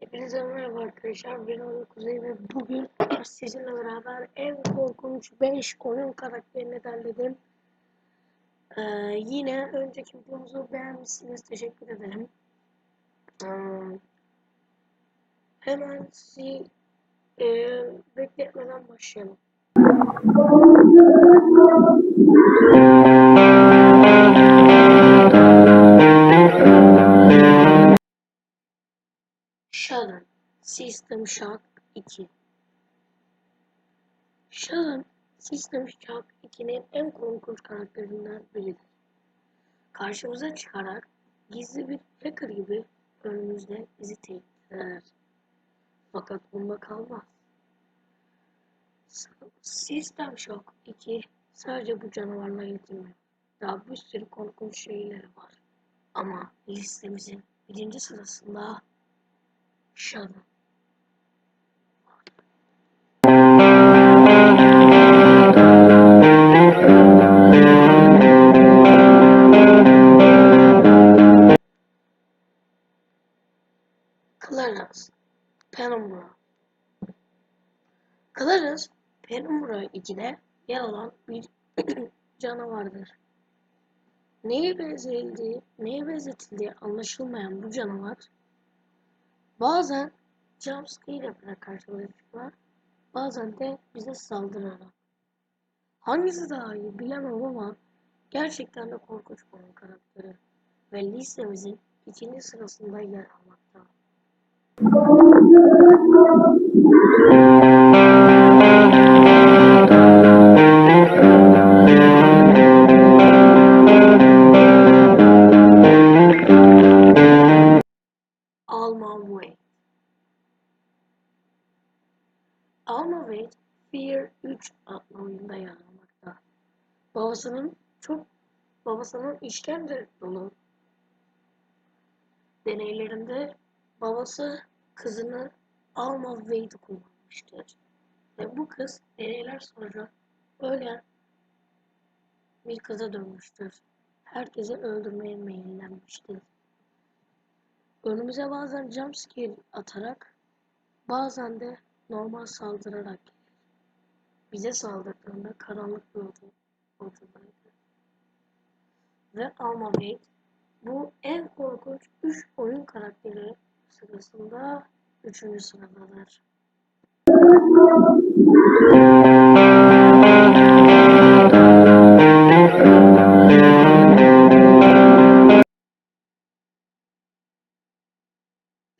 Hepinize merhaba arkadaşlar. Ben Onur Kuzey ve bugün sizinle beraber en korkunç 5 oyun karakterini derledim. Ee, yine önceki videomuzu beğenmişsiniz. Teşekkür ederim. Ee, hemen sizi e, bekletmeden başlayalım. System Shock 2 Shadow System Shock 2'nin en korkunç karakterinden biridir. Karşımıza çıkarak gizli bir hacker gibi önümüzde bizi tehdit eder. Fakat bunda kalmaz. System Shock 2 sadece bu canavarla yetinmiyor. Daha bir sürü korkunç şeyleri var. Ama listemizin birinci sırasında Shadow. Clarence Penumbra Clarence Penumbra 2'de yer alan bir canavardır. Neye benzetildiği, neye benzetildiği anlaşılmayan bu canavar bazen jumpscare yaparak karşımıza çıkar, bazen de bize saldırarak. Hangisi daha iyi bilemem ama gerçekten de korkunç bir karakteri ve listemizin ikinci sırasında yer almakta. Alma Wade Alma Wade Fear 3 adlı oyunda yer almakta. Babasının çok babasının işkence dolu deneylerinde babası kızını Alma Wade'i kullanmıştır. Ve bu kız deneyler sonucu ölen bir kıza dönmüştür. Herkese öldürmeye meyillenmiştir. Önümüze bazen jumpscare atarak bazen de normal saldırarak. Bize saldırdığında karanlık bir oda, odadaydı. Ve Alma Wade bu en korkunç 3 oyun karakteri sırasında 3. sıradadır.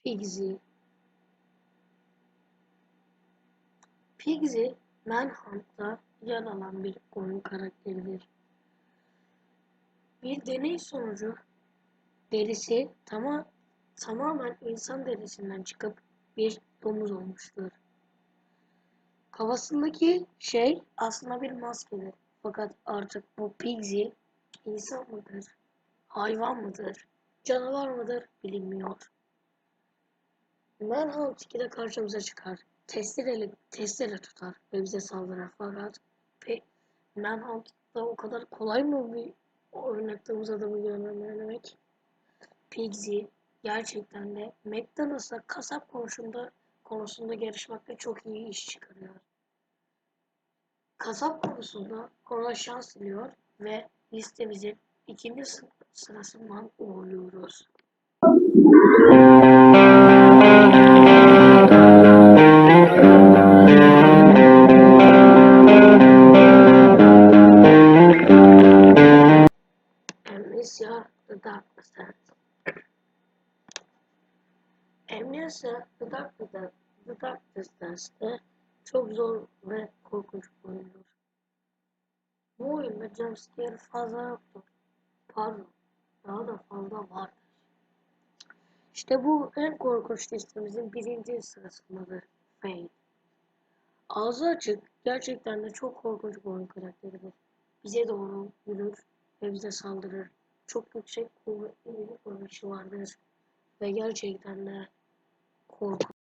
Pigsy Pigsy Manhunt'ta yer alan bir oyun karakteridir. Bir deney sonucu derisi tama tamamen insan derisinden çıkıp bir domuz olmuştur. Kafasındaki şey aslında bir maskedir. Fakat artık bu Pigsy insan mıdır, hayvan mıdır, canavar mıdır bilinmiyor. Manhunt 2'de karşımıza çıkar. Testere, testere tutar ve bize saldırır. Fakat Manhunt'da o kadar kolay mı bir oynattığımız adamı görmemek? Pigsy gerçekten de McDonald's'la kasap konusunda konusunda yarışmakta çok iyi iş çıkarıyor. Kasap konusunda ona şans diliyor ve listemizin ikinci sırasından uğurluyoruz. Amnesia The Dark, The, The Dark Descent'te çok zor ve korkunç oyundur. Bu oyunda jumpscare fazla yoktur. Pardon, daha da fazla vardır. İşte bu en korkunç listemizin birinci sırasındadır. Fate. Ağzı açık, gerçekten de çok korkunç bir oyun karakteridir. Bize doğru yürür ve bize saldırır. Çok yüksek kuvvetli bir vuruşu vardır. Ve gerçekten de korkunç.